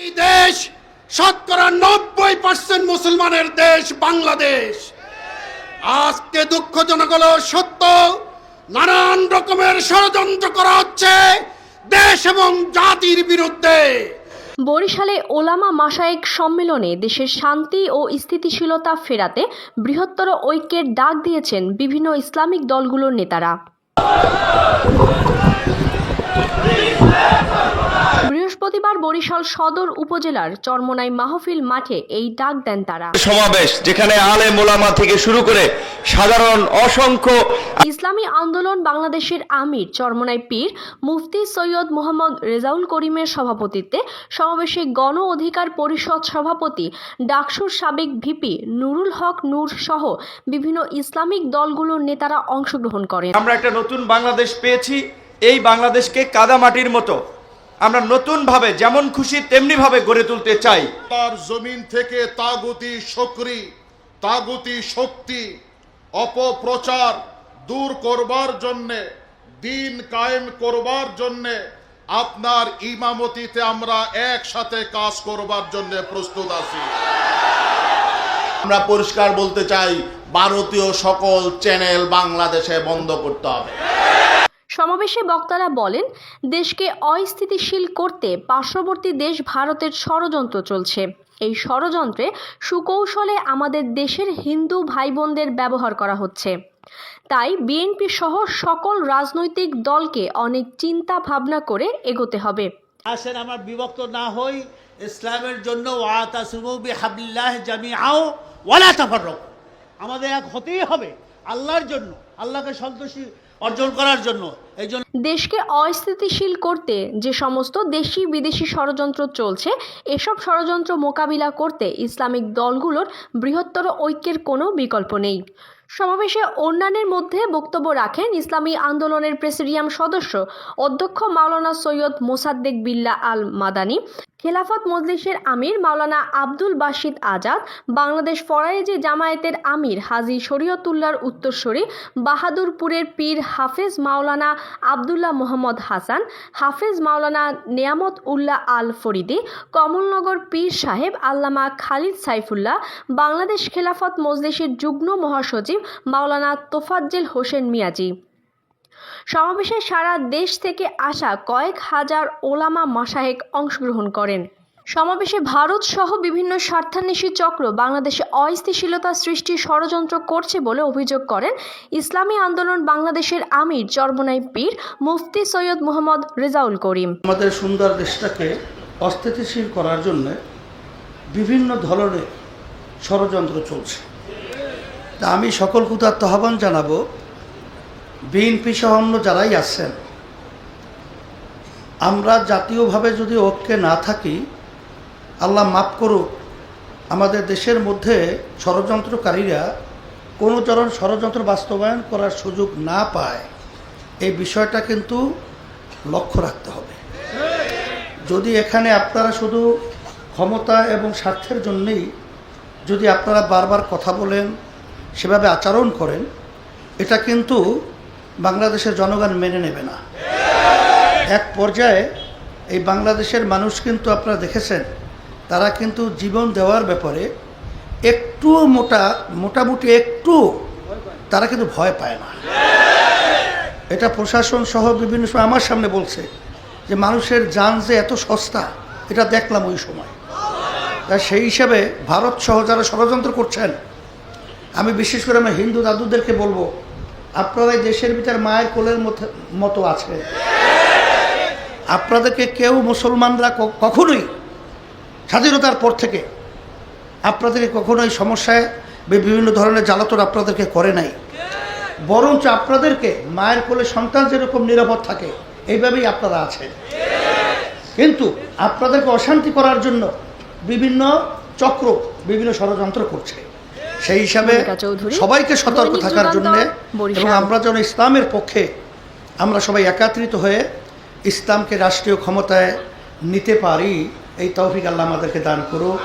এই দেশ শতকরা নব্বই পার্সেন্ট মুসলমানের দেশ বাংলাদেশ। আজকে দুঃখজনক হলো, সত্য, নানান রকমের ষড়যন্ত্র করা হচ্ছে দেশ এবং জাতির বিরুদ্ধে। বরিশালে ওলামা মাসায়েক সম্মেলনে দেশের শান্তি ও স্থিতিশীলতা ফেরাতে বৃহত্তর ঐক্যের ডাক দিয়েছেন বিভিন্ন ইসলামিক দলগুলোর নেতারা। বৃহস্পতিবার বরিশাল সদর উপজেলার চরমনাই মাহফিল মাঠে এই ডাক দেন তারা। সমাবেশ যেখানে আলে মোলামা থেকে শুরু করে সাধারণ অসংখ্য ইসলামী আন্দোলন বাংলাদেশের আমির চরমনাই পীর মুফতি সৈয়দ মোহাম্মদ রেজাউল করিমের সভাপতিত্বে সমাবেশে গণ অধিকার পরিষদ সভাপতি ডাকসুর সাবেক ভিপি নুরুল হক নূর সহ বিভিন্ন ইসলামিক দলগুলোর নেতারা অংশগ্রহণ করেন। আমরা একটা নতুন বাংলাদেশ পেয়েছি এই বাংলাদেশকে কাদামাটির মতো। আমরা নতুনভাবে যেমন খুশি তেমনিভাবে গড়ে তুলতে চাই। তার জমিন থেকে তাগুতি শক্রি তাগুতি শক্তি অপপ্রচার দূর করবার জন্যে দিন কায়েম করবার জন্যে আপনার ইমামতিতে আমরা একসাথে কাজ করবার জন্য প্রস্তুত আছি। আমরা পরিষ্কার বলতে চাই ভারতীয় সকল চ্যানেল বাংলাদেশে বন্ধ করতে হবে। সমাবেশে বক্তারা বলেন, দেশকে অস্থিতিশীল করতে পার্শ্ববর্তী দেশ ভারতের ষড়যন্ত্র চলছে। এই ষড়যন্ত্রে সুকৌশলে আমাদের দেশের হিন্দু ভাই বোনদের ব্যবহার করা হচ্ছে। তাই বিএনপি সহ সকল রাজনৈতিক দলকে অনেক চিন্তা ভাবনা করে এগোতে হবে। আসেন আমরা বিভক্ত না হই, ইসলামের জন্য আমাদের এক হতেই হবে, আল্লাহর জন্য, আল্লাহকে সন্তুষ্টি অর্জন করার জন্য। দেশকে অস্থিতিশীল করতে যে সমস্ত দেশি বিদেশি ষড়যন্ত্র চলছে, এসব ষড়যন্ত্র মোকাবিলা করতে ইসলামিক দলগুলোর বৃহত্তর ঐক্যের কোনো বিকল্প নেই। সমাবেশে অন্যান্যের মধ্যে বক্তব্য রাখেন ইসলামী আন্দোলনের প্রেসিডিয়াম সদস্য অধ্যক্ষ মাওলানা সৈয়দ মোসাদ্দেক বিল্লা আল মাদানী খেলাফত মজলিসের আমির মাওলানা আব্দুল বাসিদ আজাদ, বাংলাদেশ ফরাইজি জামায়াতের আমির হাজি শরীয়তুল্লাহর উত্তরসূরি বাহাদুরপুরের পীর হাফেজ মাওলানা আবদুল্লাহ মোহাম্মদ হাসান, হাফেজ মাওলানা নিয়ামত উল্লাহ আল ফরিদি, কমলনগর পীর সাহেব আল্লামা খালিদ সাইফুল্লাহ, বাংলাদেশ খেলাফত মজলিসের যুগ্ম মহাসচিব মাওলানা তোফাজ্জেল হোসেন মিয়াজি। সমাবেশে সারা দেশ থেকে আসা কয়েক হাজার ওলামা মাসায়েক অংশগ্রহণ করেন। সমাবেশে ভারত সহ বিভিন্ন স্বার্থান্বেষী চক্র বাংলাদেশে অস্থিতিশীলতা সৃষ্টির ষড়যন্ত্র করছে বলে অভিযোগ করেন ইসলামী আন্দোলন বাংলাদেশের আমির চরবনাই পীর মুফতি সৈয়দ মোহাম্মদ রেজাউল করিম। আমাদের সুন্দর দেশটাকে অস্থিতিশীল করার জন্য বিভিন্ন ধরনের ষড়যন্ত্র চলছে। তা আমি সকল কুতার আহ্বান জানাব বিএনপি সহ অন্য যারাই আছেন, আমরা জাতীয়ভাবে যদি ঐক্যে না থাকি, আল্লাহ মাফ করুক, আমাদের দেশের মধ্যে ষড়যন্ত্রকারীরা কোনো ধরনের ষড়যন্ত্র বাস্তবায়ন করার সুযোগ না পায়, এই বিষয়টা কিন্তু লক্ষ্য রাখতে হবে। যদি এখানে আপনারা শুধু ক্ষমতা এবং স্বার্থের জন্যেই যদি আপনারা বারবার কথা বলেন, সেভাবে আচরণ করেন, এটা কিন্তু বাংলাদেশের জনগণ মেনে নেবে না। এক পর্যায়ে এই বাংলাদেশের মানুষ কিন্তু আপনারা দেখেছেন, তারা কিন্তু জীবন দেওয়ার ব্যাপারে একটুও মোটা, মোটামুটি একটু তারা কিন্তু ভয় পায় না। এটা প্রশাসন সহ বিভিন্ন সময় আমার সামনে বলছে যে মানুষের যান যে এত সস্তা, এটা দেখলাম ওই সময়। তা সেই হিসাবে ভারত সহ যারা ষড়যন্ত্র করছেন, আমি বিশেষ করে আমার হিন্দু দাদুদেরকে বলব আপনারা দেশের ভিতর মায়ের কোলের মতো আছে আপনাদেরকে কেউ মুসলমানরা কখনোই স্বাধীনতার পর থেকে আপনাদেরকে কখনোই সমস্যায় বিভিন্ন ধরনের জ্বালাতন আপনাদেরকে করে নাই। বরঞ্চ আপনাদেরকে মায়ের কোলে সন্তান যেরকম নিরাপদ থাকে, এইভাবেই আপনারা আছেন। কিন্তু আপনাদেরকে অশান্তি করার জন্য বিভিন্ন চক্র, বিভিন্ন ষড়যন্ত্র করছে। সেই হিসাবে সবাইকে সতর্ক থাকার জন্য এবং আমরা যেন ইসলামের পক্ষে আমরা সবাই একাত্রিত হয়ে ইসলামকে রাষ্ট্রীয় ক্ষমতায় নিতে পারি এই তৌফিক আল্লাহ আমাদেরকে দান করুক।